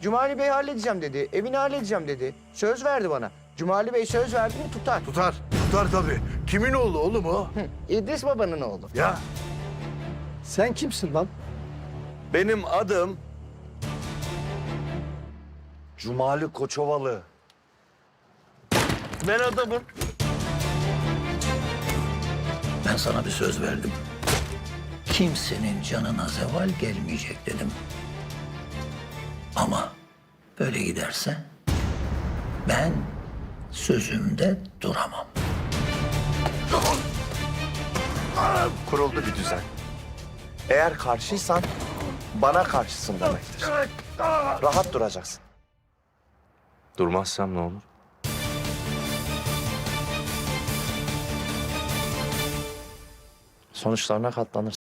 Cumali Bey halledeceğim dedi. Evini halledeceğim dedi. Söz verdi bana. Cumali Bey söz verdi mi tutar. Tutar. Tutar tabii. Kimin oğlu oğlum o? İdris babanın oğlu. Ya Sen kimsin lan? benim adım Cumali Koçovalı. Ben adamım. Ben sana bir söz verdim. Kimsenin canına zeval gelmeyecek dedim. Ama böyle giderse ben sözümde duramam. kuruldu bir düzen. Eğer karşıysan bana karşısın demektir. Rahat duracaksın. Durmazsam ne olur? Sonuçlarına katlanırsın.